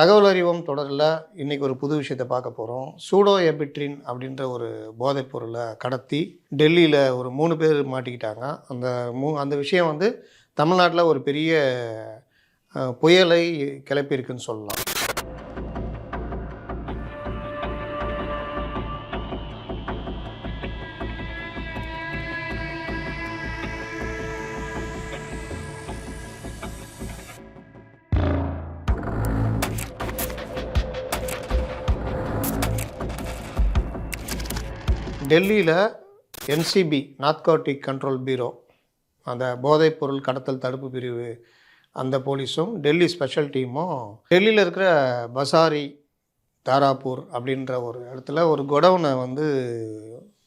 தகவல் அறிவோம் தொடரில் இன்றைக்கி ஒரு புது விஷயத்தை பார்க்க போகிறோம். சூடோ எபிட்ரின் அப்படின்ற ஒரு போதைப் பொருளை கடத்தி டெல்லியில் ஒரு மூணு பேர் மாட்டிக்கிட்டாங்க. அந்த மூ அந்த விஷயம் வந்து தமிழ்நாட்டில் ஒரு பெரிய புயலை கிளப்பியிருக்குன்னு சொல்லலாம். டெல்லியில் என்சிபி நாத்கோட்டிக் கண்ட்ரோல் பீரோ அந்த போதைப் பொருள் கடத்தல் தடுப்பு பிரிவு அந்த போலீஸும் டெல்லி ஸ்பெஷல் டீமும் டெல்லியில் இருக்கிற பசாரி தாராப்பூர் அப்படின்ற ஒரு இடத்துல ஒரு குடவுனை வந்து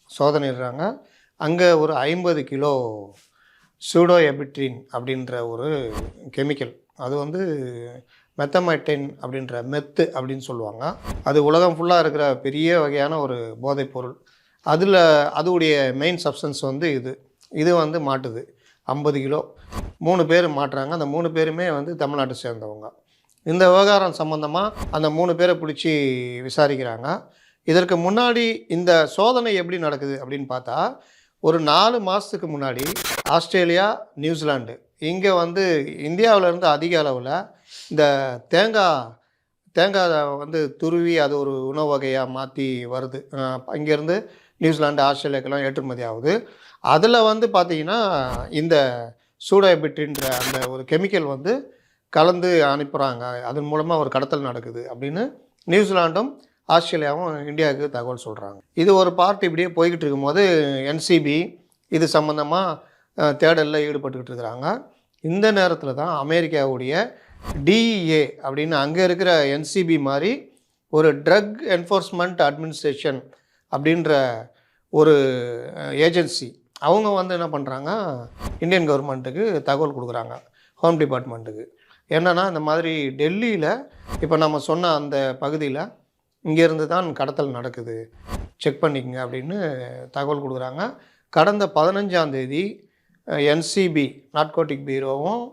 சோதனைடுறாங்க அங்கே ஒரு ஐம்பது கிலோ சூடோ எபிட்ரின் அப்படின்ற ஒரு கெமிக்கல் அது வந்து மெத்தமைட்டைன் அப்படின்ற மெத்து அப்படின்னு சொல்லுவாங்க. அது உலகம் ஃபுல்லாக இருக்கிற பெரிய வகையான ஒரு போதைப் பொருள். அதில் அதுடைய மெயின் சப்ஸ்டன்ஸ் வந்து இது. இது வந்து மாட்டுது. ஐம்பது கிலோ. மூணு பேர் மாட்டுறாங்க. அந்த மூணு பேருமே வந்து தமிழ்நாட்டை சேர்ந்தவங்க. இந்த விவகாரம் சம்மந்தமாக அந்த மூணு பேரை பிடிச்சி விசாரிக்கிறாங்க. இதற்கு முன்னாடி இந்த சோதனை எப்படி நடக்குது அப்படின்னு பார்த்தா ஒரு நாலு மாதத்துக்கு முன்னாடி ஆஸ்திரேலியா நியூசிலாண்டு இங்கே வந்து இந்தியாவிலேருந்து அதிக அளவில் இந்த தேங்காய் தேங்காய் வந்து துருவி அது ஒரு உணவு வகையாக மாற்றி வருது. இங்கேருந்து நியூசிலாந்து ஆஸ்திரேலியாக்கெல்லாம் ஏற்றுமதி ஆகுது. அதில் வந்து பார்த்திங்கன்னா இந்த சூடாபிட்ன்ற அந்த ஒரு கெமிக்கல் வந்து கலந்து அனுப்புகிறாங்க அதன் மூலமாக ஒரு கடத்தல் நடக்குது அப்படின்னு நியூசிலாண்டும் ஆஸ்திரேலியாவும் இந்தியாவுக்கு தகவல் சொல்கிறாங்க இது ஒரு பார்ட் இப்படியே போய்கிட்டு இருக்கும்போது என்சிபி இது சம்மந்தமாக தேடலில் ஈடுபட்டுக்கிட்டு இருக்கிறாங்க. இந்த நேரத்தில் தான் அமெரிக்காவுடைய டிஇஏ அப்படின்னு அங்கே இருக்கிற என்சிபி மாதிரி ஒரு ட்ரக் என்ஃபோர்ஸ்மெண்ட் அட்மினிஸ்ட்ரேஷன் அப்படின்ற ஒரு ஏஜென்சி. அவங்க வந்து என்ன பண்ணுறாங்க இந்தியன் கவர்மெண்ட்டுக்கு தகவல் கொடுக்குறாங்க. ஹோம் டிபார்ட்மெண்ட்டுக்கு. என்னென்னா இந்த மாதிரி டெல்லியில் இப்போ நம்ம சொன்ன அந்த பகுதியில் இங்கேருந்து தான் கடத்தல் நடக்குது. செக் பண்ணிக்கங்க அப்படின்னு தகவல் கொடுக்குறாங்க. கடந்த பதினஞ்சாந்தேதி என்சிபி நாட்கோட்டிக் பீரோவும்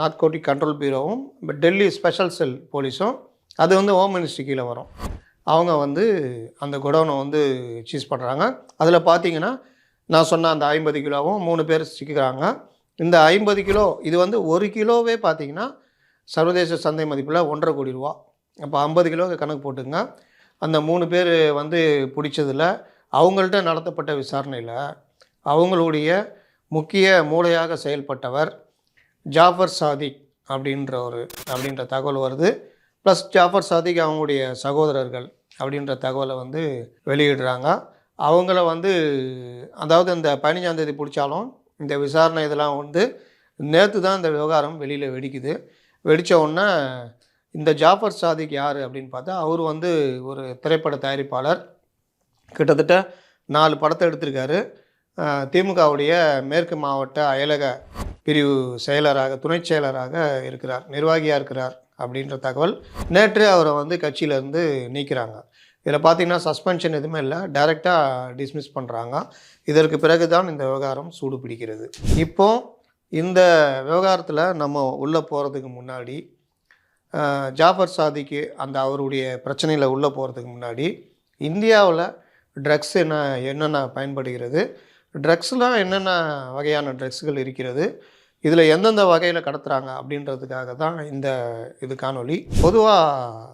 நாட்கோட்டிக் கண்ட்ரோல் பீரோவும் இப்போ டெல்லி ஸ்பெஷல் செல் போலீஸும் அது வந்து ஹோம் மினிஸ்ட்ரி கீழே வரும். அவங்க வந்து அந்த குடோனை வந்து சீஸ் பண்ணுறாங்க. அதில் பார்த்தீங்கன்னா நான் சொன்ன அந்த ஐம்பது கிலோவும் மூணு பேர் சிக்கிறாங்க இந்த ஐம்பது கிலோ இது வந்து ஒரு கிலோவே பார்த்தீங்கன்னா சர்வதேச சந்தை மதிப்பில் ஒன்றரை கோடி ரூபா. அப்போ ஐம்பது கிலோ கணக்கு போட்டுங்க அந்த மூணு பேர் வந்து பிடிச்சதில் அவங்கள்ட்ட நடத்தப்பட்ட விசாரணையில் அவங்களுடைய முக்கிய மூளையாக செயல்பட்டவர் ஜாஃபர் சாதிக் அப்படின்ற ஒரு அப்படின்ற தகவல் வருது. ப்ளஸ் ஜாஃபர் சாதிக் அவங்களுடைய சகோதரர்கள் அப்படின்ற தகவலை வந்து வெளியிடுறாங்க. அவங்கள வந்து அதாவது இந்த பதினஞ்சாந்தேதி பிடிச்சாலும் இந்த விசாரணை இதெல்லாம் வந்து நேற்று தான் இந்த விவகாரம் வெளியில் வெடிக்குது. வெடித்த உடனே இந்த ஜாஃபர் சாதிக் யார் அப்படின்னு பார்த்தா அவர் வந்து ஒரு திரைப்பட தயாரிப்பாளர். கிட்டத்தட்ட நாலு படத்தை எடுத்திருக்காரு. திமுகவுடைய மேற்கு மாவட்ட அயலக பிரிவு செயலராக துணைச் செயலராக இருக்கிறார் நிர்வாகியாக இருக்கிறார் அப்படின்ற தகவல் நேற்று அவரை வந்து கட்சியிலேருந்து நீக்கிறாங்க. இதில் பார்த்தீங்கன்னா சஸ்பென்ஷன் எதுவுமே இல்லை. டைரெக்டாக டிஸ்மிஸ் பண்ணுறாங்க இதற்கு பிறகு தான் இந்த விவகாரம் சூடு பிடிக்கிறது. இப்போ இந்த விவகாரத்தில் நம்ம உள்ளே போகிறதுக்கு முன்னாடி ஜாஃபர் சாதிக்கு அந்த அவருடைய பிரச்சனையில் உள்ளே போகிறதுக்கு முன்னாடி இந்தியாவில் ட்ரக்ஸ் என்ன என்னென்ன பயன்படுகிறது? ட்ரக்ஸ்லாம் என்னென்ன வகையான ட்ரக்ஸ்கள் இருக்கிறது? இதில் எந்தெந்த வகையில் கடத்துகிறாங்க அப்படின்றதுக்காக தான் இந்த இது காணொளி பொதுவாக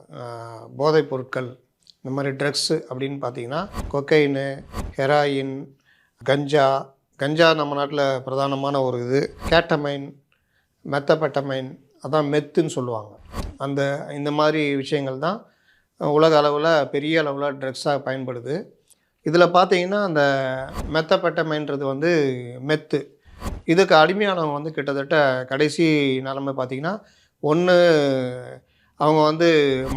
போதைப் பொருட்கள் இந்த மாதிரி ட்ரக்ஸு அப்படின்னு பார்த்தீங்கன்னா கொக்கைனு ஹெராயின் கஞ்சா கஞ்சா நம்ம நாட்டில் பிரதானமான ஒரு இது. கேட்டமைன் மெத்தப்பட்டமைன் அதான் மெத்துன்னு சொல்லுவாங்க. அந்த இந்த மாதிரி விஷயங்கள் தான் உலக அளவில் பெரிய அளவில் ட்ரக்ஸாக பயன்படுது. இதில் பார்த்தீங்கன்னா அந்த மெத்தப்பட்டமைன்றது வந்து மெத்து இதுக்கு அடிமையானவங்க வந்து கிட்டத்தட்ட கடைசி நிலமை பார்த்திங்கன்னா ஒன்று அவங்க வந்து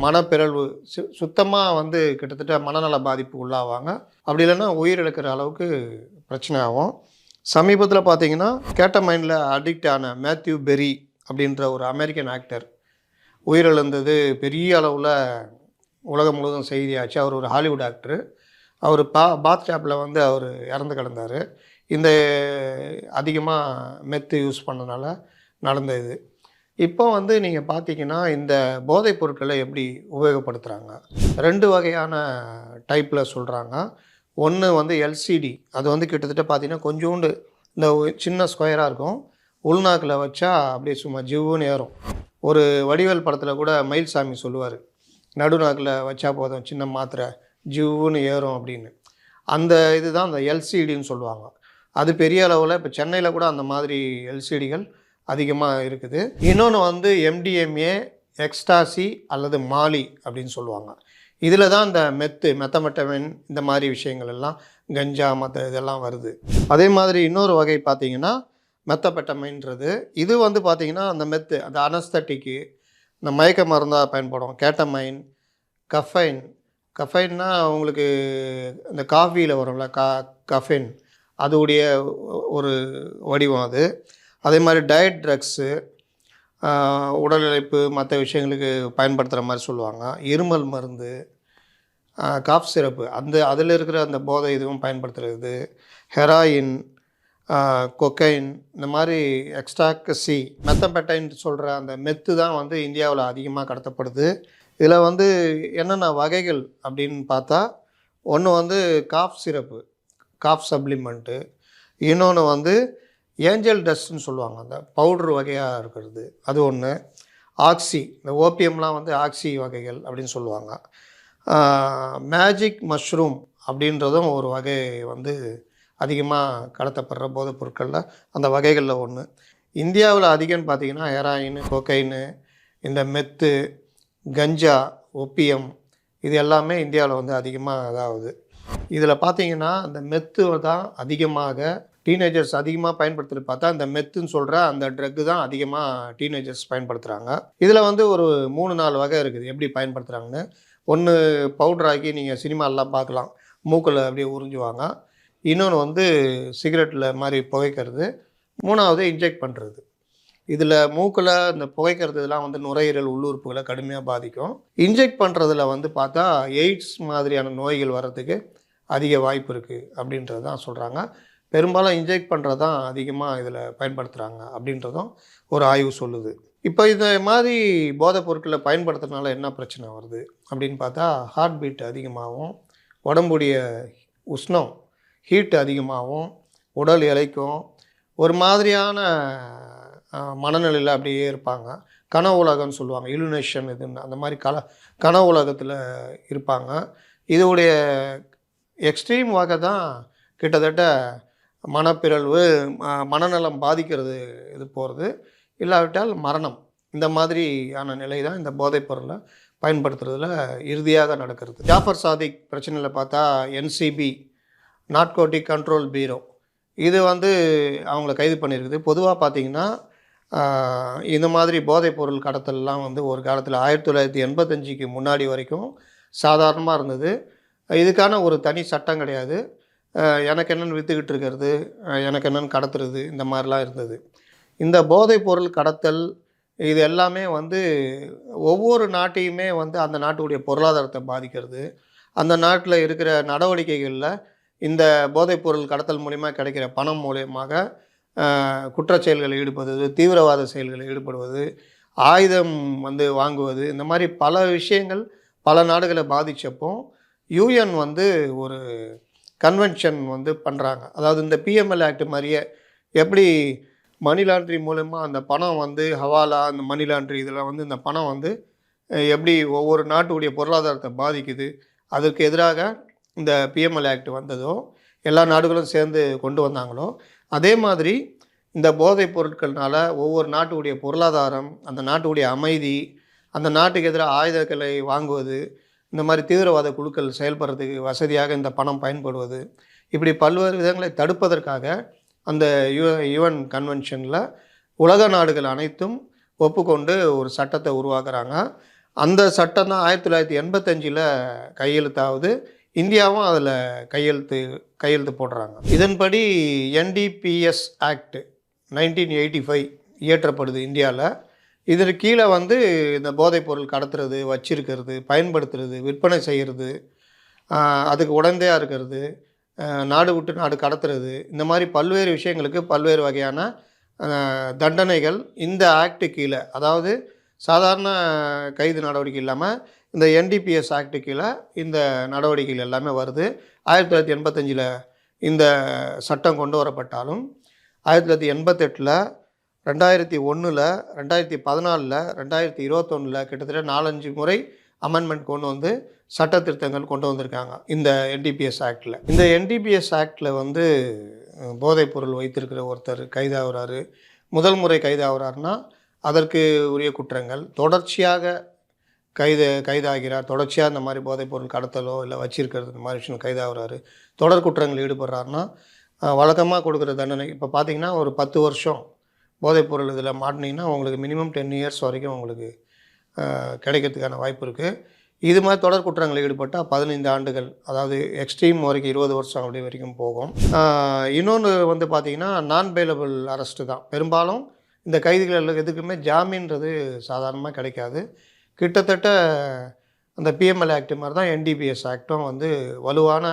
மனப்பிறழ்வு சு சுத்தமாக வந்து கிட்டத்தட்ட மனநல பாதிப்பு உள்ளாவாங்க. அப்படி இல்லைன்னா உயிரிழக்கிற அளவுக்கு பிரச்சனை ஆகும். சமீபத்தில் பார்த்தீங்கன்னா மைண்டில் அடிக்ட் ஆன மேத்யூ பெரி அப்படின்ற ஒரு அமெரிக்கன் ஆக்டர் உயிரிழந்தது பெரிய அளவில் உலகம் முழுவதும் செய்தியாச்சு. அவர் ஒரு ஹாலிவுட் ஆக்டர் அவர் பா பாத் ஷாப்பில் வந்து அவர் இறந்து கிடந்தார். இந்த அதிகமாக மெத்து யூஸ் பண்ணனால நடந்த இது. இப்போ வந்து நீங்கள் பார்த்தீங்கன்னா இந்த போதைப் பொருட்களை எப்படி உபயோகப்படுத்துகிறாங்க ரெண்டு வகையான டைப்பில் சொல்கிறாங்க ஒன்று வந்து எல்சிடி அது வந்து கிட்டத்தட்ட பார்த்தீங்கன்னா கொஞ்சோண்டு இந்த சின்ன ஸ்கொயராக இருக்கும். உள்நாக்கில் வச்சா அப்படியே சும்மா ஜிவ்வுன்னு ஏறும். ஒரு வடிவேல் படத்தில் கூட மயில்சாமி சொல்லுவார். நடுநாக்கில் வச்சா போதும் சின்ன மாத்திரை ஜிவ்வுன்னு ஏறும் அப்படின்னு. அந்த இதுதான் அந்த எல்சிடின்னு சொல்லுவாங்க. அது பெரிய அளவில் இப்போ சென்னையில் கூட அந்த மாதிரி எல்சிடிகள் அதிகமாக இருக்குது. இன்னொன்று வந்து எம்டிஎம்ஏ எக்ஸ்டாசி அல்லது மாலி அப்படின்னு சொல்லுவாங்க. இதில் தான் இந்த மெத்து மெத்தமெட்டமின் இந்த மாதிரி விஷயங்கள் எல்லாம் கஞ்சா மற்ற இதெல்லாம் வருது. அதே மாதிரி இன்னொரு வகை பார்த்திங்கன்னா மெத்தப்பட்டமைன்றது இது வந்து பார்த்திங்கன்னா அந்த மெத்து அந்த அனஸ்தட்டிக்கு இந்த மயக்க மருந்தாக பயன்படும். கேட்டமைன் கஃபைன் கஃபைன்னா உங்களுக்கு இந்த காஃபியில் வரும்ல கா கஃபைன் அதுடைய ஒரு வடிவம் அது. அதே மாதிரி டயட் ட்ரக்ஸு உடல் இழைப்பு மற்ற விஷயங்களுக்கு பயன்படுத்துகிற மாதிரி சொல்லுவாங்க. இருமல் மருந்து காஃப் சிரப்பு அந்த அதில் இருக்கிற அந்த போதை இதுவும் பயன்படுத்துகிறது ஹெராயின் கொக்கைன் இந்த மாதிரி எக்ஸ்ட்ராக்கசி மெத்தம்பெட்டைன் சொல்கிற அந்த மெத்து தான் வந்து இந்தியாவில் அதிகமாக கடத்தப்படுது. இதில் வந்து என்னென்ன வகைகள் அப்படின்னு பார்த்தா ஒன்று வந்து காஃப் சிரப்பு காஃப் சப்ளிமெண்ட்டு இன்னொன்று வந்து ஏஞ்சல் டஸ்ட்னு சொல்லுவாங்க. அந்த பவுட்ரு வகையாக இருக்கிறது. அது ஒன்று ஆக்சி இந்த ஓபியம்லாம் வந்து ஆக்சி வகைகள் அப்படின்னு சொல்லுவாங்க. மேஜிக் மஷ்ரூம் அப்படின்றதும் ஒரு வகை வந்து அதிகமாக கடத்தப்படுற போதைப் பொருட்களில் அந்த வகைகளில் ஒன்று இந்தியாவில் அதிகம்னு பார்த்தீங்கன்னா ஹெராயின் கொக்கைனு இந்த மெத்து கஞ்சா ஒப்பியம் இது எல்லாமே இந்தியாவில் வந்து அதிகமாக இதாகுது. இதில் பார்த்தீங்கன்னா அந்த மெத்து தான் அதிகமாக டீனேஜர்ஸ் அதிகமாக பயன்படுத்துறது பார்த்தா அந்த மெத்துன்னு சொல்கிற அந்த ட்ரக்கு தான் அதிகமாக டீனேஜர்ஸ் பயன்படுத்துகிறாங்க இதில் வந்து ஒரு மூணு நாலு வகை இருக்குது. எப்படி பயன்படுத்துகிறாங்கன்னு ஒன்று பவுடராக்கி நீங்கள் சினிமாலெலாம் பார்க்கலாம். மூக்கில் அப்படியே உறிஞ்சுவாங்க. இன்னொன்று வந்து சிகரெட்டில் மாதிரி புகைக்கிறது. மூணாவது இன்ஜெக்ட் பண்ணுறது இதில் மூக்கில் இந்த புகைக்கிறது இதெல்லாம் வந்து நுரையீரல் உள்ளுறுப்புகளை கடுமையாக பாதிக்கும். இன்ஜெக்ட் பண்ணுறதுல வந்து பார்த்தா எய்ட்ஸ் மாதிரியான நோய்கள் வர்றதுக்கு அதிக வாய்ப்பு இருக்குது அப்படின்றது தான் சொல்கிறாங்க பெரும்பாலும் இன்ஜெக்ட் பண்ணுறது தான் அதிகமாக இதில் பயன்படுத்துகிறாங்க அப்படின்றதும் ஒரு ஆய்வு சொல்லுது. இப்போ இந்த மாதிரி போதைப் பொருட்களை பயன்படுத்துறதுனால என்ன பிரச்சனை வருது அப்படின்னு பார்த்தா ஹார்ட் பீட் அதிகமாகவும் உடம்புடைய உஷ்ணம் ஹீட் அதிகமாகவும் உடல் இலைக்கும் ஒரு மாதிரியான மனநிலையில் அப்படியே இருப்பாங்க. கன உலகம்னு சொல்லுவாங்க. இலுனேஷன் இதுன்னு அந்த மாதிரி கல கன உலகத்தில் இருப்பாங்க. இதோடைய எக்ஸ்ட்ரீம் வகை தான் கிட்டத்தட்ட மனப்பிறழ்வு ம- மனநலம் பாதிக்கிறது இது போகிறது இல்லாவிட்டால் மரணம். இந்த மாதிரியான நிலை தான் இந்த போதைப் பொருளை பயன்படுத்துறதுல இறுதியாக நடக்கிறது. ஜாஃபர் சாதிக் பிரச்சனையில் பார்த்தா என்சிபி நாட்கோட்டிக் கண்ட்ரோல் பீரோ இது வந்து அவங்கள கைது பண்ணியிருக்குது பொதுவாக பார்த்தீங்கன்னா இந்த மாதிரி போதைப் பொருள் கடத்தல்லாம் வந்து ஒரு காலத்தில் ஆயிரத்தி தொள்ளாயிரத்தி எண்பத்தஞ்சுக்கு முன்னாடி வரைக்கும் சாதாரணமாக இருந்தது. இதுக்கான ஒரு தனி சட்டம் கிடையாது. எனக்கு என்னென்னு விற்றுக்கிட்டு இருக்கிறது எனக்கு என்னென்னு கடத்துறது இந்த மாதிரிலாம் இருந்தது. இந்த போதைப் பொருள் கடத்தல் இது எல்லாமே வந்து ஒவ்வொரு நாட்டையுமே வந்து அந்த நாட்டுடைய பொருளாதாரத்தை பாதிக்கிறது. அந்த நாட்டில் இருக்கிற நடவடிக்கைகளில் இந்த போதைப் பொருள் கடத்தல் மூலிமா கிடைக்கிற பணம் மூலியமாக குற்ற செயல்களை ஈடுபடுவது தீவிரவாத செயல்களில் ஈடுபடுவது ஆயுதம் வந்து வாங்குவது இந்த மாதிரி பல விஷயங்கள் பல நாடுகளை பாதித்தப்போ யூஎன் வந்து ஒரு கன்வென்ஷன் வந்து பண்ணுறாங்க அதாவது இந்த பிஎம்எல் ஆக்ட் மாதிரியே எப்படி மணி லாண்ட்ரி மூலமாக அந்த பணம் வந்து ஹவாலா அந்த மணி லாண்ட்ரி இதெல்லாம் வந்து இந்த பணம் வந்து எப்படி ஒவ்வொரு நாட்டுடைய பொருளாதாரத்தை பாதிக்குது அதற்கு எதிராக இந்த பிஎம்எல் ஆக்ட் வந்ததோ எல்லா நாடுகளும் சேர்ந்து கொண்டு வந்தாங்களோ அதே மாதிரி இந்த போதைப் பொருட்கள்னால ஒவ்வொரு நாட்டுடைய பொருளாதாரம் அந்த நாட்டுடைய அமைதி அந்த நாட்டுக்கு எதிராக ஆயுதங்களை வாங்குவது இந்த மாதிரி தீவிரவாத குழுக்கள் செயல்படுறதுக்கு வசதியாக இந்த பணம் பயன்படுவது இப்படி பல்வேறு விதங்களை தடுப்பதற்காக அந்த யு யுஎன் கன்வென்ஷனில் உலக நாடுகள் அனைத்தும் ஒப்புக்கொண்டு ஒரு சட்டத்தை உருவாக்குறாங்க. அந்த சட்டம் தான் ஆயிரத்தி தொள்ளாயிரத்தி எண்பத்தஞ்சில் கையெழுத்தாவது இந்தியாவும் அதில் கையெழுத்து கையெழுத்து போடுறாங்க. இதன்படி NDPS act nineteen eighty five இயற்றப்படுது இந்தியாவில் இதற்கு கீழே வந்து இந்த போதைப் பொருள் கடத்துறது வச்சிருக்கிறது பயன்படுத்துறது விற்பனை செய்கிறது அதுக்கு உடந்தையாக இருக்கிறது நாடு விட்டு நாடு கடத்துறது இந்த மாதிரி பல்வேறு விஷயங்களுக்கு பல்வேறு வகையான தண்டனைகள் இந்த ஆக்டு கீழே அதாவது சாதாரண கைது நடவடிக்கை இல்லாமல் இந்த என்டிபிஎஸ் ஆக்டு கீழே இந்த நடவடிக்கைகள் எல்லாமே வருது. ஆயிரத்தி தொள்ளாயிரத்தி எண்பத்தஞ்சில் இந்த சட்டம் கொண்டு வரப்பட்டாலும் ஆயிரத்தி தொள்ளாயிரத்தி எண்பத்தெட்டில் ரெண்டாயிரத்தி ஒன்றில் ரெண்டாயிரத்தி பதினாலில் ரெண்டாயிரத்தி இருபத்தொன்னில் கிட்டத்தட்ட நாலஞ்சு முறை அமெண்ட்மெண்ட் கொண்டு வந்து சட்ட திருத்தங்கள் கொண்டு வந்திருக்காங்க இந்த என்டிபிஎஸ் ஆக்டில் இந்த என்டிபிஎஸ் ஆக்டில் வந்து போதைப்பொருள் வைத்திருக்கிற ஒருத்தர் கைதாகிறாரு. முதல் முறை கைதாகிறாருன்னா அதற்கு உரிய குற்றங்கள். தொடர்ச்சியாக கைது கைதாகிறார். தொடர்ச்சியாக இந்த மாதிரி போதைப்பொருள் கடத்தலோ இல்லை வச்சிருக்கிறது இந்த மாதிரி விஷயம் கைதாகிறாரு. தொடர் குற்றங்கள் ஈடுபடுறாருன்னா வழக்கமாக கொடுக்குற தண்டனை. இப்போ பார்த்தீங்கன்னா ஒரு பத்து வருஷம் போதைப்பொருள் இதில் மாட்டினீங்கன்னா உங்களுக்கு மினிமம் டென் இயர்ஸ் வரைக்கும் உங்களுக்கு கிடைக்கிறதுக்கான வாய்ப்பு இருக்குது இது மாதிரி தொடர் குற்றங்களில் ஈடுபட்டால் பதினைந்து ஆண்டுகள் அதாவது எக்ஸ்ட்ரீம் வரைக்கும் இருபது வருஷம் அப்படி வரைக்கும் போகும். இன்னொன்று வந்து பார்த்திங்கன்னா நான் பெயிலபிள் அரெஸ்ட்டு தான். பெரும்பாலும் இந்த கைதிகள் எதுக்குமே ஜாமீன்றது சாதாரணமாக கிடைக்காது. கிட்டத்தட்ட அந்த பிஎம்எல் ஆக்ட் மாதிரி தான் என்டிபிஎஸ் ஆக்டும் வந்து வலுவான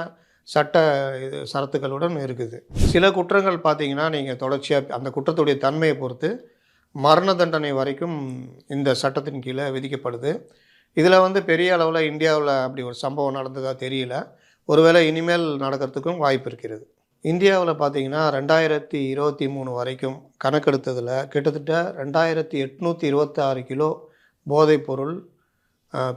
சட்ட இது சரத்துக்களுடன் இருக்குது. சில குற்றங்கள் பார்த்தீங்கன்னா நீங்கள் தொடர்ச்சியாக அந்த குற்றத்துடைய தன்மையை பொறுத்து மரண தண்டனை வரைக்கும் இந்த சட்டத்தின் கீழே விதிக்கப்படுது. இதில் வந்து பெரிய அளவில் இந்தியாவில் அப்படி ஒரு சம்பவம் நடந்ததா தெரியல. ஒருவேளை இனிமேல் நடக்கிறதுக்கும் வாய்ப்பு இருக்கிறது. இந்தியாவில் பார்த்தீங்கன்னா ரெண்டாயிரத்தி இருபத்தி மூணு வரைக்கும் கணக்கெடுத்ததில் கிட்டத்தட்ட ரெண்டாயிரத்தி எட்நூற்றி இருபத்தாறு கிலோ போதைப்பொருள்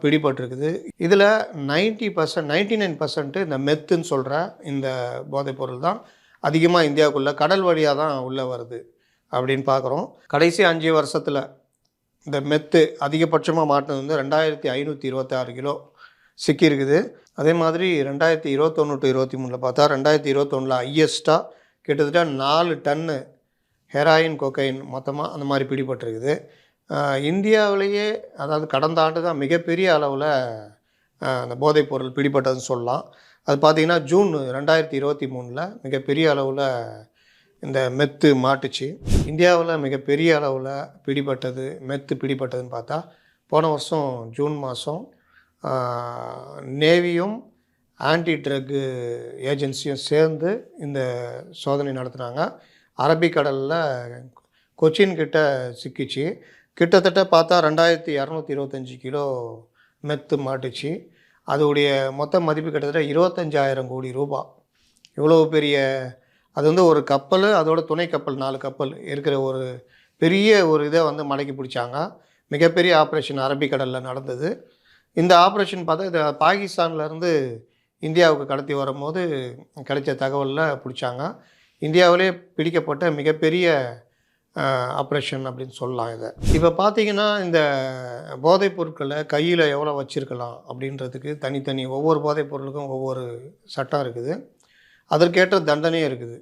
பிடிபட்டிருக்குது. இதில் ninety percent ninety nine percent இந்த மெத்துன்னு சொல்கிற இந்த போதைப்பொருள் தான் அதிகமாக இந்தியாவுக்குள்ளே கடல் வழியாக தான் உள்ளே வருது அப்படின்னு பார்க்குறோம் கடைசி அஞ்சு வருஷத்தில் இந்த மெத்து அதிகபட்சமாக மாட்டினது வந்து ரெண்டாயிரத்தி ஐநூற்றி இருபத்தாறு கிலோ சிக்கியிருக்குது. அதே மாதிரி ரெண்டாயிரத்தி இருபத்தொன்று டு இருபத்தி மூணில் பார்த்தா ரெண்டாயிரத்தி இருபத்தொன்னில் ஹையஸ்ட்டாக கிட்டத்தட்ட நாலு டன்னு ஹெராயின் கொக்கைன் மொத்தமாக அந்த மாதிரி பிடிபட்டிருக்குது. இந்தியாவிலேயே அதாவது கடந்த ஆண்டு தான் மிகப்பெரிய அளவில் அந்த போதைப்பொருள் பிடிபட்டதுன்னு சொல்லலாம். அது பார்த்திங்கன்னா ஜூன் ரெண்டாயிரத்தி இருபத்தி மூணில் மிகப்பெரிய அளவில் இந்த மெத்து மாட்டுச்சு. இந்தியாவில் மிகப்பெரிய அளவில் பிடிபட்டது மெத்து பிடிபட்டதுன்னு பார்த்தா போன வருஷம் ஜூன் மாதம் நேவியும் ஆன்டி ட்ரக்கு ஏஜென்சியும் சேர்ந்து இந்த சோதனை நடத்துனாங்க. அரபிக்கடலில் கொச்சின்கிட்ட சிக்கிச்சு. கிட்டத்தட்ட பார்த்தா ரெண்டாயிரத்தி இரநூத்தி இருபத்தஞ்சி கிலோ மெத்து மாட்டுச்சு. அதோடைய மொத்த மதிப்பு கிட்டத்தட்ட இருபத்தஞ்சாயிரம் கோடி ரூபா. இவ்வளோ பெரிய அது வந்து ஒரு கப்பல் அதோட துணை கப்பல் நாலு கப்பல் இருக்கிற ஒரு பெரிய ஒரு இதை வந்து மடக்கி பிடிச்சாங்க. மிகப்பெரிய ஆப்ரேஷன் அரபிக்கடலில் நடந்தது. இந்த ஆப்ரேஷன் பார்த்தா இது பாகிஸ்தான்லேருந்து இந்தியாவுக்கு கடத்தி வரும்போது கிடைச்ச தகவலில் பிடிச்சாங்க. இந்தியாவிலே பிடிக்கப்பட்ட மிகப்பெரிய ஆப்ரேஷன் அப்படின்னு சொல்லலாம் இதை. இப்போ பார்த்தீங்கன்னா இந்த போதைப் பொருட்களை கையில் எவ்வளோ வச்சுருக்கலாம் அப்படின்றதுக்கு தனித்தனி ஒவ்வொரு போதைப் பொருளுக்கும் ஒவ்வொரு சட்டம் இருக்குது. அதற்கேற்ற தண்டனையும் இருக்குது.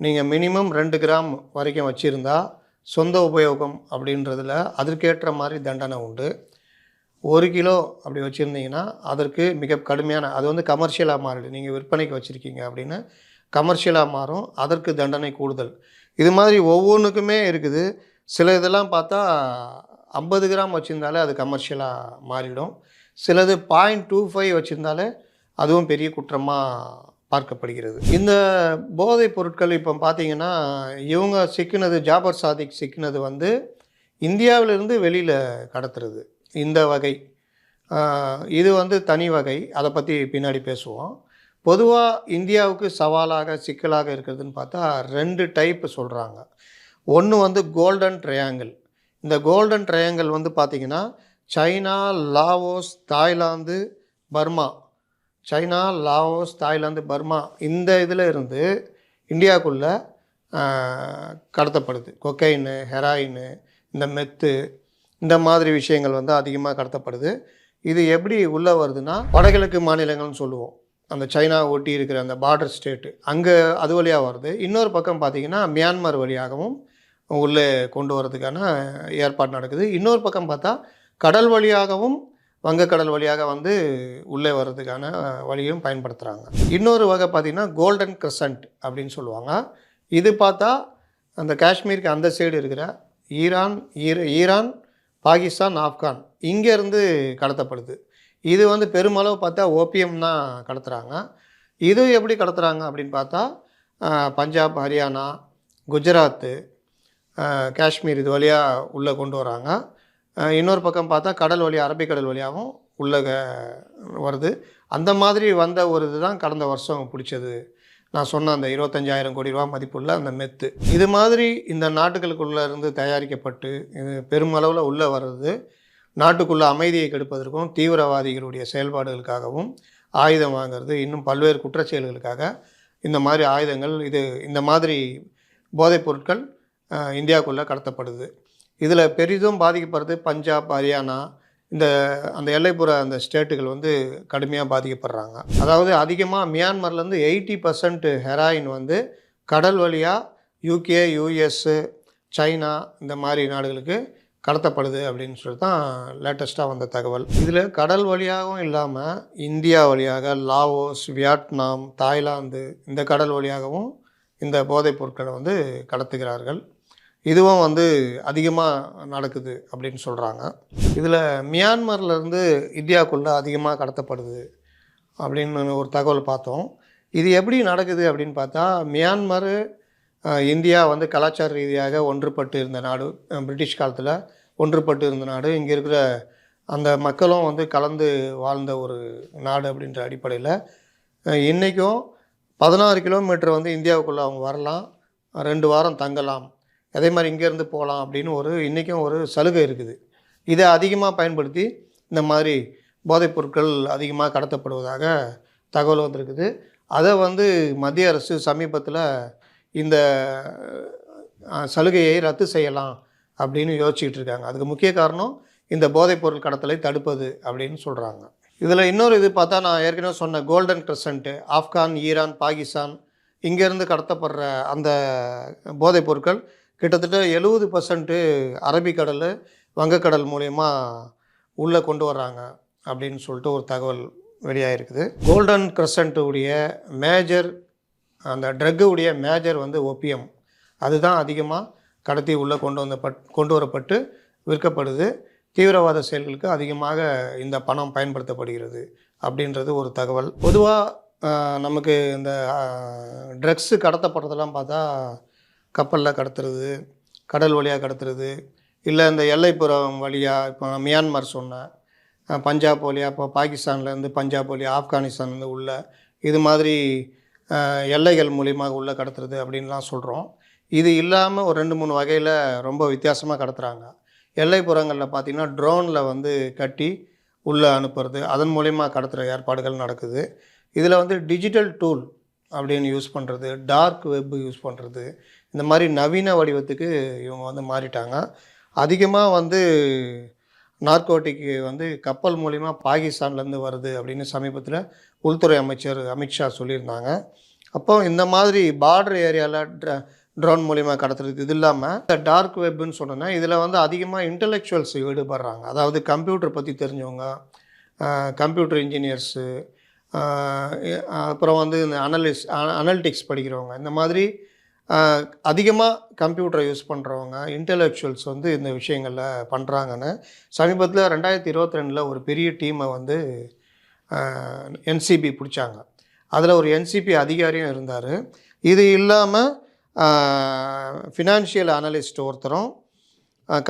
நீங்கள் மினிமம் ரெண்டு கிராம் வரைக்கும் வச்சுருந்தா சொந்த உபயோகம் அப்படின்றதுல அதற்கேற்ற மாதிரி தண்டனை உண்டு. ஒரு கிலோ அப்படி வச்சுருந்தீங்கன்னா அதற்கு மிக கடுமையான அது வந்து கமர்ஷியலாக மாறிடு. நீங்கள் விற்பனைக்கு வச்சுருக்கீங்க அப்படின்னு கமர்ஷியலாக மாறும். அதற்கு தண்டனை கூடுதல். இது மாதிரி ஒவ்வொன்றுக்குமே இருக்குது. சில இதெல்லாம் பார்த்தா ஐம்பது கிராம் வச்சுருந்தாலே அது கமர்ஷியலாக மாறிடும். சிலது பாயிண்ட் டூ ஃபைவ் வச்சுருந்தாலே அதுவும் பெரிய குற்றமாக பார்க்கப்படுகிறது. இந்த போதைப் பொருட்கள் இப்போ பார்த்தீங்கன்னா இவங்க சிக்கினது ஜாபர் சாதிக் சிக்கினது வந்து இந்தியாவிலிருந்து வெளியில் கடத்துறது. இந்த வகை. இது வந்து தனி வகை. அதை பற்றி பின்னாடி பேசுவோம். பொதுவாக இந்தியாவுக்கு சவாலாக சிக்கலாக இருக்கிறதுன்னு பார்த்தா ரெண்டு டைப் சொல்கிறாங்க ஒன்று வந்து கோல்டன் ட்ரையாங்கிள் இந்த கோல்டன் ட்ரையாங்கிள் வந்து பார்த்திங்கன்னா China Laos Thailand Burma. China Laos Thailand Burma இந்த இதில் இருந்து இந்தியாவுக்குள்ளே கடத்தப்படுது. கொக்கைனு ஹெராயின் இந்த மெத்து இந்த மாதிரி விஷயங்கள் வந்து அதிகமாக கடத்தப்படுது. இது எப்படி உள்ளே வருதுன்னா வடகிழக்கு மாநிலங்கள்னு சொல்லுவோம். அந்த சைனா ஒட்டி இருக்கிற அந்த பார்டர் ஸ்டேட்டு அங்கே அது வழியாக வருது. இன்னொரு பக்கம் பார்த்தீங்கன்னா மியான்மர் வழியாகவும் உள்ளே கொண்டு வரதுக்கான ஏற்பாடு நடக்குது. இன்னொரு பக்கம் பார்த்தா கடல் வழியாகவும் வங்கக்கடல் வழியாக வந்து உள்ளே வர்றதுக்கான வழியும் பயன்படுத்துகிறாங்க இன்னொரு வகை பார்த்திங்கன்னா கோல்டன் கிரசன்ட் அப்படின்னு சொல்லுவாங்க. இது பார்த்தா அந்த காஷ்மீருக்கு அந்த சைடு இருக்கிற ஈரான் ஈர ஈரான் பாகிஸ்தான் ஆப்கான் இங்கேருந்து கடத்தப்படுது. இது வந்து பெருமளவு பார்த்தா ஓபியம் தான் கடத்துகிறாங்க இது எப்படி கடத்துகிறாங்க அப்படின்னு பார்த்தா பஞ்சாப் ஹரியானா குஜராத்து காஷ்மீர் இது வழியாக உள்ளே கொண்டு வராங்க. இன்னொரு பக்கம் பார்த்தா கடல் வழி அரபிக்கடல் வழியாகவும் உள்ளே வருது. அந்த மாதிரி வந்த ஒரு இதுதான் கடந்த வருஷம் பிடிச்சது. நான் சொன்ன அந்த இருபத்தஞ்சாயிரம் கோடி ரூபா மதிப்புள்ள அந்த மெத்து. இது மாதிரி இந்த நாட்டுகளுக்குள்ளே இருந்து தயாரிக்கப்பட்டு இது பெருமளவில் உள்ளே வர்றது நாட்டுக்குள்ள அமைதியை கெடுப்பதற்கும் தீவிரவாதிகளுடைய செயல்பாடுகளுக்காகவும் ஆயுதம் வாங்குறது இன்னும் பல்வேறு குற்றச்செயல்களுக்காக இந்த மாதிரி ஆயுதங்கள் இது இந்த மாதிரி போதைப் பொருட்கள் இந்தியாவுக்குள்ளே கடத்தப்படுது. இதில் பெரிதும் பாதிக்கப்படுறது பஞ்சாப் ஹரியானா இந்த அந்த எல்லைப்புற அந்த ஸ்டேட்டுகள் வந்து கடுமையாக பாதிக்கப்படுறாங்க. அதாவது அதிகமாக மியான்மர்லேருந்து எயிட்டி பர்சன்ட் ஹெராயின் வந்து கடல் வழியாக யூகே யூஎஸ்ஸு சைனா இந்த மாதிரி நாடுகளுக்கு கடத்தப்படுது அப்படின்னு சொல்லி தான் லேட்டஸ்ட்டாக வந்த தகவல். இதில் கடல் வழியாகவும் இல்லாமல் இந்தியா வழியாக லாவோஸ் வியட்நாம் தாய்லாந்து இந்த கடல் வழியாகவும் இந்த போதைப் பொருட்களை வந்து கடத்துகிறார்கள். இதுவும் வந்து அதிகமாக நடக்குது அப்படின்னு சொல்கிறாங்க இதில் மியான்மர்லேருந்து இந்தியாவுக்குள்ளே அதிகமாக கடத்தப்படுது அப்படின்னு ஒரு தகவல் பார்த்தோம். இது எப்படி நடக்குது அப்படின்னு பார்த்தா மியான்மர் இந்தியா வந்து கலாச்சார ரீதியாக ஒன்றுபட்டு இருந்த நாடு பிரிட்டிஷ் காலத்தில் ஒன்றுபட்டு இருந்த நாடு. இங்கே இருக்கிற அந்த மக்களும் வந்து கலந்து வாழ்ந்த ஒரு நாடு அப்படின்ற அடிப்படையில் இன்றைக்கும் பதினாறு கிலோமீட்டர் வந்து இந்தியாவுக்குள்ளே அவங்க வரலாம். ரெண்டு வாரம் தங்கலாம். அதே மாதிரி இங்கேருந்து போகலாம் அப்படின்னு ஒரு இன்றைக்கும் ஒரு சலுகை இருக்குது. இதை அதிகமாக பயன்படுத்தி இந்த மாதிரி போதைப் பொருட்கள் அதிகமாக கடத்தப்படுவதாக தகவல் வந்திருக்குது. அதை வந்து மத்திய அரசு சமீபத்தில் இந்த சலுகையை ரத்து செய்யலாம் அப்படின்னு யோசிச்சுக்கிட்டு இருக்காங்க. அதுக்கு முக்கிய காரணம் இந்த போதைப்பொருள் கடத்தலை தடுப்பது அப்படின்னு சொல்கிறாங்க இதில் இன்னொரு இது பார்த்தா நான் ஏற்கனவே சொன்ன golden crescent Afghan Iran Pakistan இங்கேருந்து கடத்தப்படுற அந்த போதைப் பொருட்கள் கிட்டத்தட்ட எழுபது பர்சன்ட்டு அரபிக்கடல் வங்கக்கடல் மூலயமா உள்ளே கொண்டு வர்றாங்க அப்படின்னு சொல்லிட்டு ஒரு தகவல் வெளியாகிருக்குது. கோல்டன் கிரசன்ட்டு உடைய மேஜர் அந்த ட்ரக்கு உடைய மேஜர் வந்து ஒப்பியம் அதுதான் அதிகமாக கடத்தி உள்ளே கொண்டு வந்த பட் கொண்டு வரப்பட்டு விற்கப்படுது. தீவிரவாத செயல்களுக்கு அதிகமாக இந்த பணம் பயன்படுத்தப்படுகிறது அப்படின்றது ஒரு தகவல். பொதுவாக நமக்கு இந்த ட்ரக்ஸு கடத்தப்படுறதெல்லாம் பார்த்தா கப்பலில் கடத்துறது கடல் வழியாக கடத்துறது இல்லை இந்த எல்லைப்புறம் வழியாக இப்போ மியான்மர் சொன்னேன். பஞ்சாப் வழியாக இப்போ பாகிஸ்தான்லேருந்து பஞ்சாப் வழியாக ஆப்கானிஸ்தான்லேருந்து உள்ள இது மாதிரி எல்லைகள் மூலியமாக உள்ளே கடத்துறது அப்படின்லாம் சொல்கிறோம் இது இல்லாமல் ஒரு ரெண்டு மூணு வகையில் ரொம்ப வித்தியாசமாக கடத்துகிறாங்க எல்லைப்புறங்களில் பார்த்திங்கன்னா ட்ரோனில் வந்து கட்டி உள்ளே அனுப்புறது அதன் மூலிமா கடத்துகிற ஏற்பாடுகள் நடக்குது. இதில் வந்து டிஜிட்டல் டூல் அப்படின்னு யூஸ் பண்ணுறது டார்க் வெப் யூஸ் பண்ணுறது இந்த மாதிரி நவீன வடிவத்துக்கு இவங்க வந்து மாறிட்டாங்க. அதிகமாக வந்து நார்கோட்டிக்கு வந்து கப்பல் மூலிமா பாகிஸ்தான்லேருந்து வருது அப்படின்னு சமீபத்தில் உள்துறை அமைச்சர் அமித்ஷா சொல்லியிருந்தாங்க. அப்போ இந்த மாதிரி பார்டர் ஏரியாவில் ட்ர ட்ரோன் மூலிமா கடத்துறது இது இல்லாமல் இந்த டார்க் வெப்னு சொன்னோன்னா இதில் வந்து அதிகமாக இன்டலெக்சுவல்ஸ் ஈடுபடுறாங்க. அதாவது கம்ப்யூட்டர் பற்றி தெரிஞ்சவங்க கம்ப்யூட்டர் இன்ஜினியர்ஸு அப்புறம் வந்து இந்த அனலிஸ் அனலிட்டிக்ஸ் படிக்கிறவங்க. இந்த மாதிரி அதிகமாக கம்ப்யூட்டரை யூஸ் பண்ணுறவங்க இன்டலெக்சுவல்ஸ் வந்து இந்த விஷயங்களில் பண்ணுறாங்கன்னு சமீபத்தில் ரெண்டாயிரத்தி இருபத்தி ரெண்டில் ஒரு பெரிய டீமை வந்து என்சிபி பிடிச்சாங்க. அதில் ஒரு என்சிபி அதிகாரியும் இருந்தார். இது இல்லாமல் ஃபினான்ஷியல் அனலிஸ்ட் ஒருத்தரும்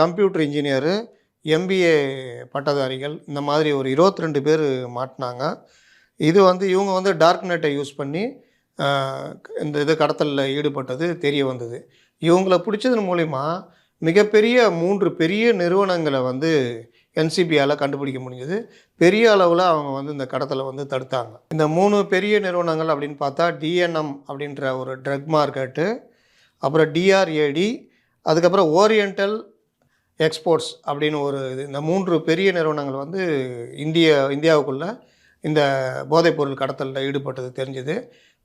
கம்ப்யூட்டர் இன்ஜினியரு எம்பிஏ பட்டதாரிகள் இந்த மாதிரி ஒரு இருபத்தி ரெண்டு பேர் மாட்டினாங்க. இது வந்து இவங்க வந்து டார்க் நெட்டை யூஸ் பண்ணி இந்த இது கடத்தலில் ஈடுபட்டது தெரிய வந்தது. இவங்களை பிடிச்சதன் மூலிமா மிகப்பெரிய மூன்று பெரிய நிறுவனங்களை வந்து என்சிபியால் கண்டுபிடிக்க முடிஞ்சது. பெரிய அளவில் அவங்க வந்து இந்த கடத்தலை வந்து தடுத்தாங்க. இந்த மூணு பெரிய நிறுவனங்கள் அப்படின்னு பார்த்தா டிஎன்எம் அப்படின்ற ஒரு ட்ரக் மார்க்கெட்டு அப்புறம் டிஆர்ஏடி அதுக்கப்புறம் ஓரியண்டல் எக்ஸ்போர்ட்ஸ் அப்படின்னு ஒரு இது. இந்த மூன்று பெரிய நிறுவனங்கள் வந்து இந்திய இந்தியாவுக்குள்ள இந்த போதைப்பொருள் கடத்தலில் ஈடுபட்டது தெரிஞ்சது.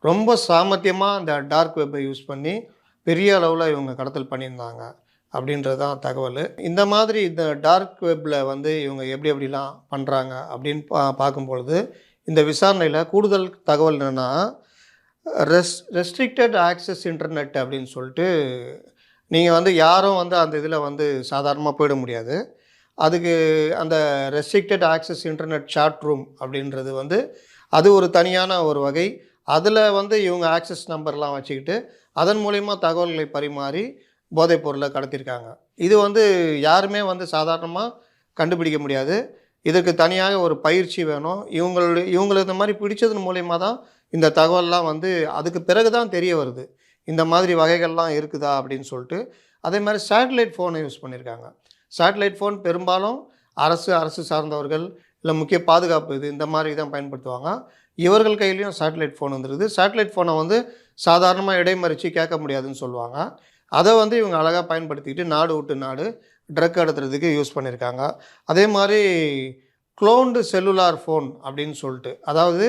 ரொம்ப சாமர்த்தியமாக இந்த டார்க் வெப்பை யூஸ் பண்ணி பெரிய அளவில் இவங்க கடத்தல் பண்ணியிருந்தாங்க அப்படின்றது தான் தகவல். இந்த மாதிரி இந்த டார்க் வெப்பில் வந்து இவங்க எப்படி எப்படிலாம் பண்ணுறாங்க அப்படின்னு பா பார்க்கும்பொழுது இந்த விசாரணையில் கூடுதல் தகவல் என்னென்னா ரெஸ் ரெஸ்ட்ரிக்டட் ஆக்சஸ் இன்டர்நெட் அப்படின்னு சொல்லிட்டு நீங்கள் வந்து யாரும் வந்து அந்த இதில் வந்து சாதாரணமாக போயிட முடியாது. அதுக்கு அந்த restricted access internet chat room அப்படின்றது வந்து அது ஒரு தனியான ஒரு வகை அதில் வந்து இவங்க ஆக்சஸ் நம்பர்லாம் வச்சுக்கிட்டு அதன் மூலிமா தகவல்களை பரிமாறி போதைப் பொருளை கடத்தியிருக்காங்க. இது வந்து யாருமே வந்து சாதாரணமாக கண்டுபிடிக்க முடியாது. இதுக்கு தனியாக ஒரு பயிற்சி வேணும். இவங்களுடைய இவங்களுக்கு இந்த மாதிரி பிடிச்சதன் மூலயமா தான் இந்த தகவல்லாம் வந்து அதுக்கு பிறகு தான் தெரிய வருது. இந்த மாதிரி வகைகள்லாம் இருக்குதா அப்படின்னு சொல்லிட்டு. அதே மாதிரி சேட்டலைட் ஃபோனை யூஸ் பண்ணியிருக்காங்க. சேட்டலைட் ஃபோன் பெரும்பாலும் அரசு அரசு சார்ந்தவர்கள் இல்லை முக்கிய பாதுகாப்பு இது இந்த மாதிரி தான் பயன்படுத்துவாங்க. இவர்கள் கையிலையும் சேட்டலைட் ஃபோன் வந்துருது சேட்டலைட் ஃபோனை வந்து சாதாரணமாக இடைமறித்து கேட்க முடியாதுன்னு சொல்லுவாங்க. அதை வந்து இவங்க அழகாக பயன்படுத்திக்கிட்டு நாடு விட்டு நாடு ட்ரக் கடத்துறதுக்கு யூஸ் பண்ணியிருக்காங்க. அதே மாதிரி க்ளோன்டு செல்லுலார் ஃபோன் அப்படின்னு சொல்லிட்டு அதாவது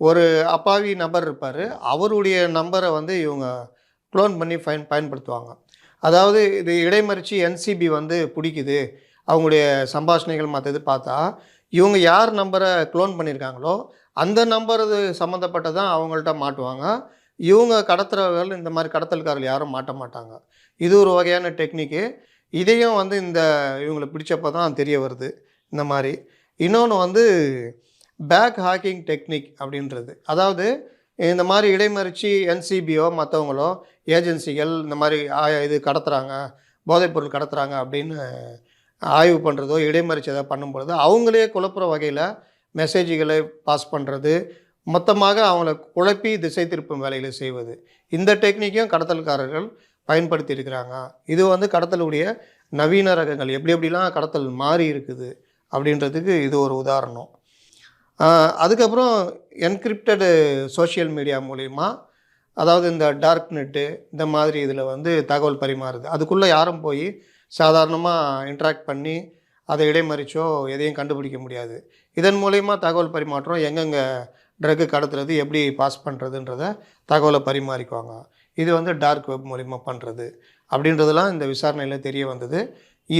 ஒரு அப்பாவி நபர் இருப்பார். அவருடைய நம்பரை வந்து இவங்க க்ளோன் பண்ணி பயன் பயன்படுத்துவாங்க. அதாவது இது இடைமறித்து என்சிபி வந்து பிடிக்குது. அவங்களுடைய சம்பாஷணைகள் மற்றது பார்த்தா இவங்க யார் நம்பரை க்ளோன் பண்ணியிருக்காங்களோ அந்த நம்பர் சம்மந்தப்பட்டதான் அவங்கள்ட்ட மாட்டுவாங்க. இவங்க கடத்துறவர்கள் இந்த மாதிரி கடத்தல்காரர்கள் யாரும் மாட்ட மாட்டாங்க. இது ஒரு வகையான டெக்னிக்கு இதையும் வந்து இந்த இவங்களை பிடிச்சப்போ தான் தெரிய வருது. இந்த மாதிரி. இன்னொன்று வந்து பேக் ஹாக்கிங் டெக்னிக் அப்படின்றது. அதாவது இந்த மாதிரி இடைமறிச்சு என்சிபியோ மற்றவங்களோ ஏஜென்சிகள் இந்த மாதிரி ஆ- இது கடத்துகிறாங்க போதைப்பொருள் கடத்துகிறாங்க அப்படின்னு ஆய்வு பண்ணுறதோ இடைமறிச்சு எதாவது பண்ணும்பொழுது அவங்களே குழப்புற வகையில் மெசேஜ்களை பாஸ் பண்ணுறது மொத்தமாக அவங்கள குழப்பி திசை திருப்பும் வேலைகளை செய்வது. இந்த டெக்னிக்கையும் கடத்தல்காரர்கள் பயன்படுத்தி இருக்கிறாங்க. இது வந்து கடத்தலுடைய நவீன ரகங்கள். எப்படி எப்படிலாம் கடத்தல் மாறி இருக்குது அப்படின்றதுக்கு இது ஒரு உதாரணம். அதுக்கப்புறம் என்கிரிப்டடு சோஷியல் மீடியா மூலிமா அதாவது இந்த டார்க் நெட்டு இந்த மாதிரி இதில் வந்து தகவல் பரிமாறுது. அதுக்குள்ளே யாரும் போய் சாதாரணமாக இன்ட்ராக்ட் பண்ணி அதை இடைமறிச்சோ எதையும் கண்டுபிடிக்க முடியாது. இதன் மூலயமா தகவல் பரிமாற்றம் எங்கெங்கே ட்ரக்கு கடத்துறது எப்படி பாஸ் பண்ணுறதுன்றத தகவலை பரிமாறிக்குவாங்க. இது வந்து டார்க் வெப் மூலிமா பண்ணுறது அப்படின்றதெல்லாம் இந்த விசாரணையில் தெரிய வந்தது.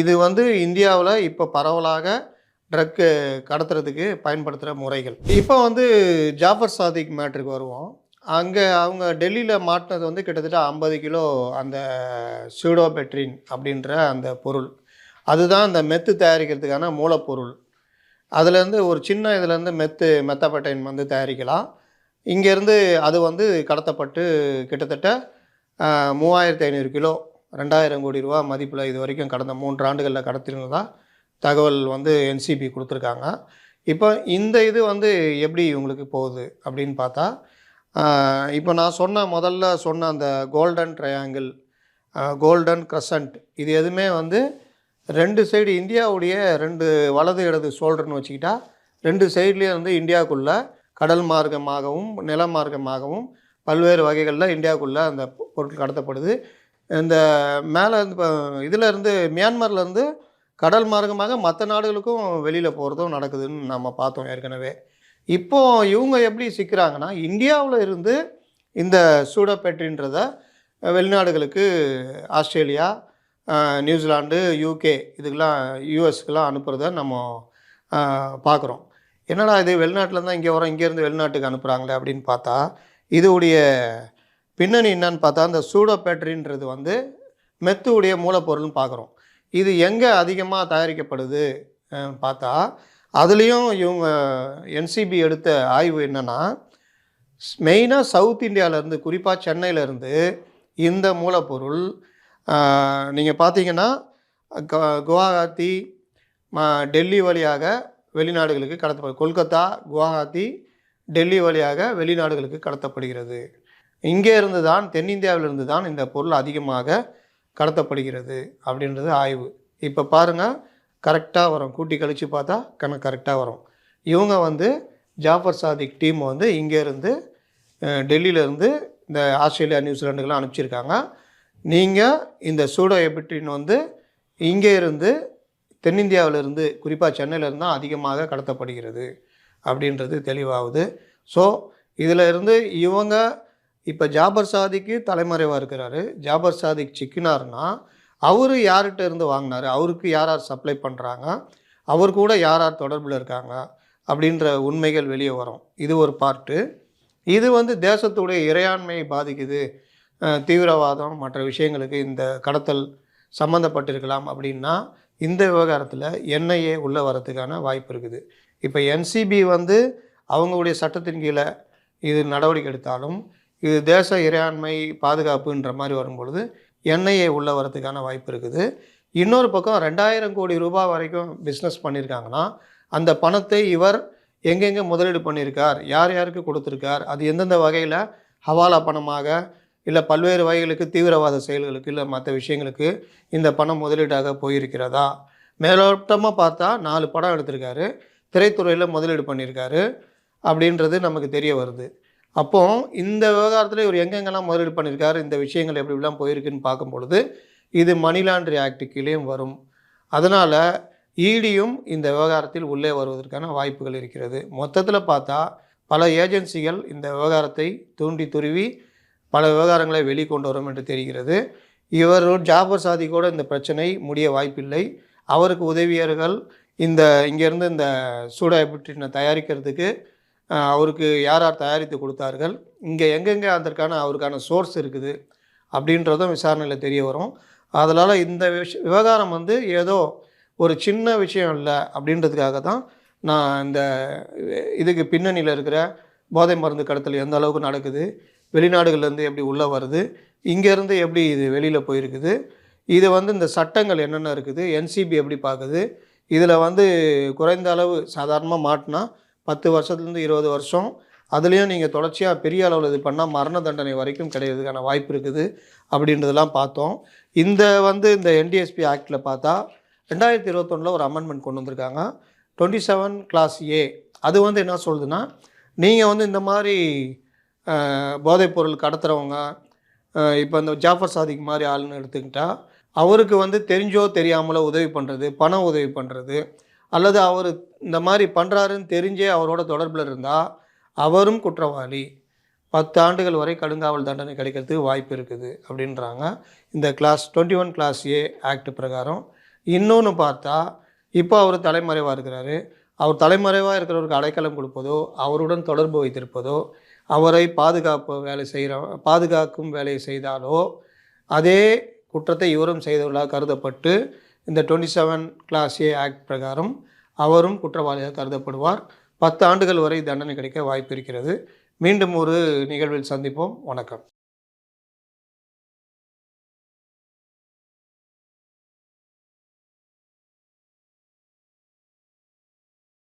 இது வந்து இந்தியாவில் இப்போ பரவலாக ட்ரக்கு கடத்துறதுக்கு பயன்படுத்துகிற முறைகள். இப்போ வந்து ஜாஃபர் சாதிக் மேட்ருக்கு வருவோம். அங்கே அவங்க டெல்லியில் மாட்டினது வந்து கிட்டத்தட்ட ஐம்பது கிலோ அந்த சூடோபெட்ரின் அப்படின்ற அந்த பொருள். அதுதான் அந்த மெத்து தயாரிக்கிறதுக்கான மூலப்பொருள். அதுலேருந்து ஒரு சின்ன இதுலேருந்து மெத்து மெத்தப்பட்டைன் வந்து தயாரிக்கலாம். இங்கேருந்து அது வந்து கடத்தப்பட்டு கிட்டத்தட்ட மூவாயிரத்தி ஐநூறு கிலோ ரெண்டாயிரம் கோடி ரூபா மதிப்பில் இது வரைக்கும் கடந்த மூன்று ஆண்டுகளில் கடத்திருந்ததாக தகவல் வந்து என்சிபி கொடுத்துருக்காங்க. இப்போ இந்த இது வந்து எப்படி இவங்களுக்கு போகுது அப்படின்னு பார்த்தா இப்போ நான் சொன்ன முதல்ல சொன்ன அந்த கோல்டன் ட்ரையாங்கிள் கோல்டன் க்ரசன்ட் இது எதுவுமே வந்து ரெண்டு சைடு இந்தியாவுடைய ரெண்டு வலது இடது ஷோல்டர்னு வச்சுக்கிட்டா ரெண்டு சைட்லேயும் வந்து இந்தியாவுக்குள்ளே கடல் மார்க்கமாகவும் நில மார்க்கமாகவும் பல்வேறு வகைகளில் இந்தியாவுக்குள்ளே அந்த பொருட்கள் கடத்தப்படுது. இந்த மேலே இருந்து இதில் இருந்து மியான்மர்லேருந்து கடல் மார்க்கமாக மற்ற நாடுகளுக்கும் வெளியில் போகிறதும் நடக்குதுன்னு நம்ம பார்த்தோம் ஏற்கனவே. இப்போ இவங்க எப்படி சிக்கிறாங்கன்னா இந்தியாவில் இருந்து இந்த சூடோபெட்ரின்றத வெளிநாடுகளுக்கு ஆஸ்திரேலியா நியூசிலாண்டு நியூசிலாந்து யூகே இதுக்கெல்லாம் யூஎஸ்க்கெலாம் அனுப்புகிறத நம்ம பார்க்குறோம் என்னடா இது வெளிநாட்டில் தான் இங்கே வரோம் இங்கேருந்து வெளிநாட்டுக்கு அனுப்புகிறாங்களே அப்படின்னு பார்த்தா இதோடைய பின்னணி என்னன்னு பார்த்தா அந்த சூடோபேட்ரின்றது வந்து மெத்துவுடைய மூலப்பொருள்னு பார்க்குறோம் இது எங்கே அதிகமாக தயாரிக்கப்படுது பார்த்தா அதுலேயும் இவங்க என்சிபி எடுத்த ஆய்வு என்னென்னா மெயினாக சவுத் இந்தியாவிலேருந்து குறிப்பாக சென்னையிலேருந்து இந்த மூலப்பொருள் நீங்கள் பார்த்தீங்கன்னா கு- குவாஹாத்தி டெல்லி வழியாக வெளிநாடுகளுக்கு கடத்தப்படும் கொல்கத்தா குவாஹாத்தி டெல்லி வழியாக வெளிநாடுகளுக்கு கடத்தப்படுகிறது. இங்கே இருந்து தான் தென்னிந்தியாவிலிருந்து தான் இந்த பொருள் அதிகமாக கடத்தப்படுகிறது அப்படின்றது ஆய்வு. இப்போ பாருங்கள் கரெக்டாக வரும். கூட்டி கழித்து பார்த்தா கணக்கு கரெக்டாக வரும். இவங்க வந்து ஜாஃபர் சாதிக் டீம் வந்து இங்கேருந்து டெல்லியிலேருந்து இந்த ஆஸ்திரேலியா நியூசிலாண்டுக்கெல்லாம் அனுப்பிச்சிருக்காங்க. நீங்கள் இந்த சூடோ எபிட்ரின் வந்து இங்கே இருந்து தென்னிந்தியாவிலிருந்து குறிப்பாக சென்னையிலேருந்து தான் அதிகமாக கடத்தப்படுகிறது அப்படின்றது தெளிவாகுது. ஸோ இதில் இருந்து இவங்க இப்போ ஜாபர் சாதிக்கு தலைமறைவாக இருக்கிறாரு. ஜாபர் சாதிக் சிக்கினார்னா அவர் யார்கிட்ட இருந்து வாங்கினாரு? அவருக்கு யார் யார் சப்ளை பண்ணுறாங்க அவர் கூட யார் யார் தொடர்பில் இருக்காங்க? அப்படின்ற உண்மைகள் வெளியே வரும். இது ஒரு பார்ட்டு இது வந்து தேசத்துடைய இறையாண்மையை பாதிக்குது. தீவிரவாதம் மற்ற விஷயங்களுக்கு இந்த கடத்தல் சம்மந்தப்பட்டிருக்கலாம் அப்படின்னா இந்த விவகாரத்தில் என்ஐஏ உள்ளே வரதுக்கான வாய்ப்பு இருக்குது. இப்போ என்சிபி வந்து அவங்களுடைய சட்டத்தின் கீழே இது நடவடிக்கை எடுத்தாலும் இது தேச இறையாண்மை பாதுகாப்புன்ற மாதிரி வரும்பொழுது என்ஐஏ உள்ளே வரதுக்கான வாய்ப்பு இருக்குது. இன்னொரு பக்கம் ரெண்டாயிரம் கோடி ரூபாய் வரைக்கும் பிஸ்னஸ் பண்ணியிருக்காங்கன்னா அந்த பணத்தை இவர் எங்கெங்கே முதலீடு பண்ணியிருக்கார் யார் யாருக்கு கொடுத்துருக்கார் அது எந்தெந்த வகையில் ஹவாலா பணமாக இல்லை பல்வேறு வகைகளுக்கு தீவிரவாத செயல்களுக்கு இல்லை மற்ற விஷயங்களுக்கு இந்த பணம் முதலீடாக போயிருக்கிறதா? மேலோட்டமாக பார்த்தா நாலு படம் எடுத்திருக்காரு. திரைத்துறையில் முதலீடு பண்ணியிருக்காரு. அப்படின்றது நமக்கு தெரிய வருது. அப்போது இந்த விவகாரத்தில் இவர் எங்கெங்கெல்லாம் முதலீடு பண்ணியிருக்காரு இந்த விஷயங்கள் எப்படி எப்படிலாம் போயிருக்குன்னு பார்க்கும் பொழுது இது மணி லாண்ட்ரி ஆக்ட் கீழேயும் வரும். அதனால் ஈடியும் இந்த விவகாரத்தில் உள்ளே வருவதற்கான வாய்ப்புகள் இருக்கிறது. மொத்தத்தில் பார்த்தா பல ஏஜென்சிகள் இந்த விவகாரத்தை தூண்டி துருவி பல விவகாரங்களை வெளிக்கொண்டு வரும் என்று தெரிகிறது. இவர் ஜாபர் சாதி கூட இந்த பிரச்சனை முடிய வாய்ப்பில்லை. அவருக்கு உதவியர்கள் இந்த இங்கேருந்து இந்த சூடா சூடாபிட்டினை தயாரிக்கிறதுக்கு அவருக்கு யார் யார் தயாரித்து கொடுத்தார்கள் இங்கே எங்கெங்கே அதற்கான அவருக்கான சோர்ஸ் இருக்குது அப்படின்றதும் விசாரணையில் தெரிய வரும். அதனால் இந்த விஷ விவகாரம் வந்து ஏதோ ஒரு சின்ன விஷயம் இல்லை அப்படின்றதுக்காக தான் நான் இந்த இதுக்கு பின்னணியில் இருக்கிற போதை மருந்து கடத்தல் எந்த அளவுக்கு நடக்குது வெளிநாடுகள்லேருந்து எப்படி உள்ளே வருது இங்கேருந்து எப்படி இது வெளியில் போயிருக்குது இது வந்து இந்த சட்டங்கள் என்னென்ன இருக்குது என்சிபி எப்படி பார்க்குது இதில் வந்து குறைந்த அளவு சாதாரணமாக மாட்டினா பத்து வருஷத்துலேருந்து இருபது வருஷம் அதுலேயும் நீங்கள் தொடர்ச்சியாக பெரிய அளவில் இது பண்ணால் மரண தண்டனை வரைக்கும் கிடைக்கிறதுக்கான வாய்ப்பு இருக்குது அப்படின்றதெல்லாம் பார்த்தோம். இந்த வந்து இந்த என்டிஎஸ்பி ஆக்டில் பார்த்தா ரெண்டாயிரத்தி இருபத்தொன்னில் ஒரு அமெண்ட்மெண்ட் கொண்டு வந்திருக்காங்க. டுவெண்ட்டி செவன் கிளாஸ் ஏ அது வந்து என்ன சொல்லுதுன்னா நீங்கள் வந்து இந்த மாதிரி போதைப்பொருள் கடத்துகிறவங்க இப்போ இந்த ஜாஃபர் சாதிக் மாதிரி ஆளுன்னு எடுத்துக்கிட்டால் அவருக்கு வந்து தெரிஞ்சோ தெரியாமலோ உதவி பண்ணுறது பண உதவி பண்ணுறது அல்லது அவர் இந்த மாதிரி பண்ணுறாருன்னு தெரிஞ்சே அவரோட தொடர்பில் இருந்தால் அவரும் குற்றவாளி. பத்து ஆண்டுகள் வரை கடுங்காவல் தண்டனை கிடைக்கிறதுக்கு வாய்ப்பு இருக்குது அப்படின்றாங்க. இந்த clause twenty one clause A act பிரகாரம். இன்னொன்று பார்த்தா இப்போ அவர் தலைமறைவாக இருக்கிறாரு. அவர் தலைமறைவாக இருக்கிறவருக்கு அடைக்கலம் கொடுப்பதோ அவருடன் தொடர்பு வைத்திருப்பதோ அவரை பாதுகாப்பு வேலை செய்கிற பாதுகாக்கும் வேலையை செய்தாலோ அதே குற்றத்தை இவரும் செய்தவர்களாக கருதப்பட்டு இந்த twenty seven clause A act பிரகாரம் அவரும் குற்றவாளியாக கருதப்படுவார். பத்து ஆண்டுகள் வரை தண்டனை கிடைக்க வாய்ப்பு இருக்கிறது. மீண்டும் ஒரு நிகழ்வில் சந்திப்போம். வணக்கம்.